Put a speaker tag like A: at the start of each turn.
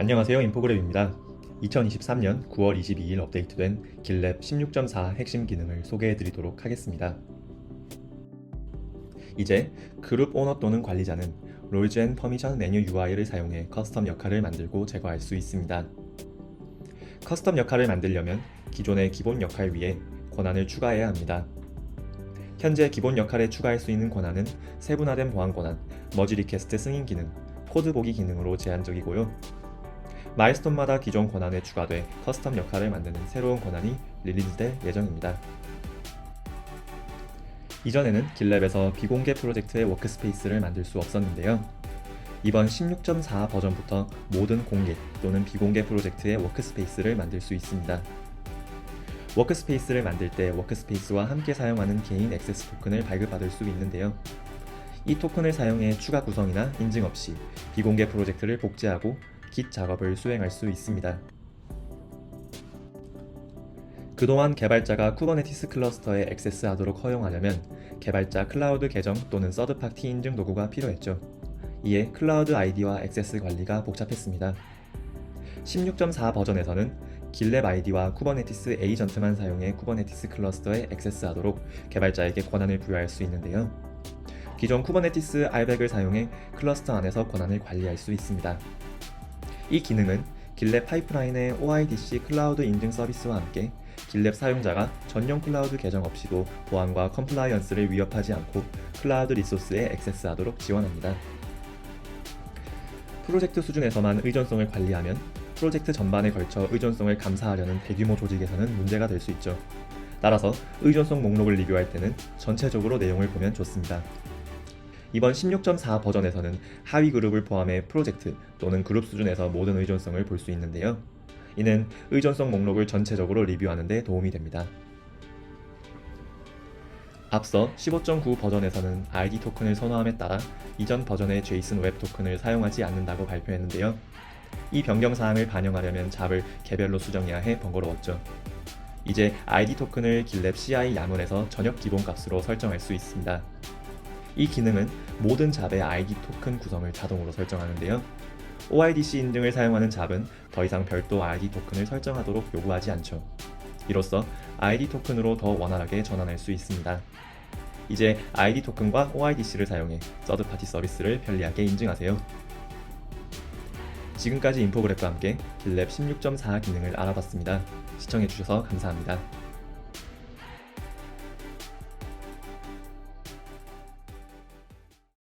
A: 안녕하세요 인포그램입니다. 2023년 9월 22일 업데이트된 길랩 16.4 핵심 기능을 소개해 드리도록 하겠습니다. 이제 그룹 오너 또는 관리자는 롤즈 앤 퍼미션 메뉴 UI를 사용해 커스텀 역할을 만들고 제거할 수 있습니다. 커스텀 역할을 만들려면 기존의 기본 역할 위에 권한을 추가해야 합니다. 현재 기본 역할에 추가할 수 있는 권한은 세분화된 보안 권한, 머지 리퀘스트 승인 기능, 코드 보기 기능으로 제한적이고요. 마일스톤마다 기존 권한에 추가돼 커스텀 역할을 만드는 새로운 권한이 릴리즈될 예정입니다. 이전에는 길랩에서 비공개 프로젝트의 워크스페이스를 만들 수 없었는데요. 이번 16.4 버전부터 모든 공개 또는 비공개 프로젝트의 워크스페이스를 만들 수 있습니다. 워크스페이스를 만들 때 워크스페이스와 함께 사용하는 개인 액세스 토큰을 발급받을 수 있는데요. 이 토큰을 사용해 추가 구성이나 인증 없이 비공개 프로젝트를 복제하고 git 작업을 수행할 수 있습니다. 그동안 개발자가 쿠버네티스 클러스터에 액세스하도록 허용하려면 개발자 클라우드 계정 또는 서드파티 인증 도구가 필요했죠. 이에 클라우드 아이디와 액세스 관리가 복잡했습니다. 16.4 버전에서는 길랩 아이디와 쿠버네티스 에이전트만 사용해 쿠버네티스 클러스터에 액세스하도록 개발자에게 권한을 부여할 수 있는데요. 기존 쿠버네티스 RBAC을 사용해 클러스터 안에서 권한을 관리할 수 있습니다. 이 기능은 길랩 파이프라인의 OIDC 클라우드 인증 서비스와 함께 길랩 사용자가 전용 클라우드 계정 없이도 보안과 컴플라이언스를 위협하지 않고 클라우드 리소스에 액세스하도록 지원합니다. 프로젝트 수준에서만 의존성을 관리하면 프로젝트 전반에 걸쳐 의존성을 감사하려는 대규모 조직에서는 문제가 될 수 있죠. 따라서 의존성 목록을 리뷰할 때는 전체적으로 내용을 보면 좋습니다. 이번 16.4 버전에서는 하위 그룹을 포함해 프로젝트 또는 그룹 수준에서 모든 의존성을 볼 수 있는데요. 이는 의존성 목록을 전체적으로 리뷰하는 데 도움이 됩니다. 앞서 15.9 버전에서는 ID 토큰을 선호함에 따라 이전 버전의 JSON 웹 토큰을 사용하지 않는다고 발표했는데요. 이 변경 사항을 반영하려면 잡을 개별로 수정해야 해 번거로웠죠. 이제 ID 토큰을 길랩 CI 야문에서 전역 기본 값으로 설정할 수 있습니다. 이 기능은 모든 잡의 ID 토큰 구성을 자동으로 설정하는데요. OIDC 인증을 사용하는 잡은 더 이상 별도 ID 토큰을 설정하도록 요구하지 않죠. 이로써 ID 토큰으로 더 원활하게 전환할 수 있습니다. 이제 ID 토큰과 OIDC를 사용해 서드파티 서비스를 편리하게 인증하세요. 지금까지 인포그래프와 함께 길랩 16.4 기능을 알아봤습니다. 시청해주셔서 감사합니다.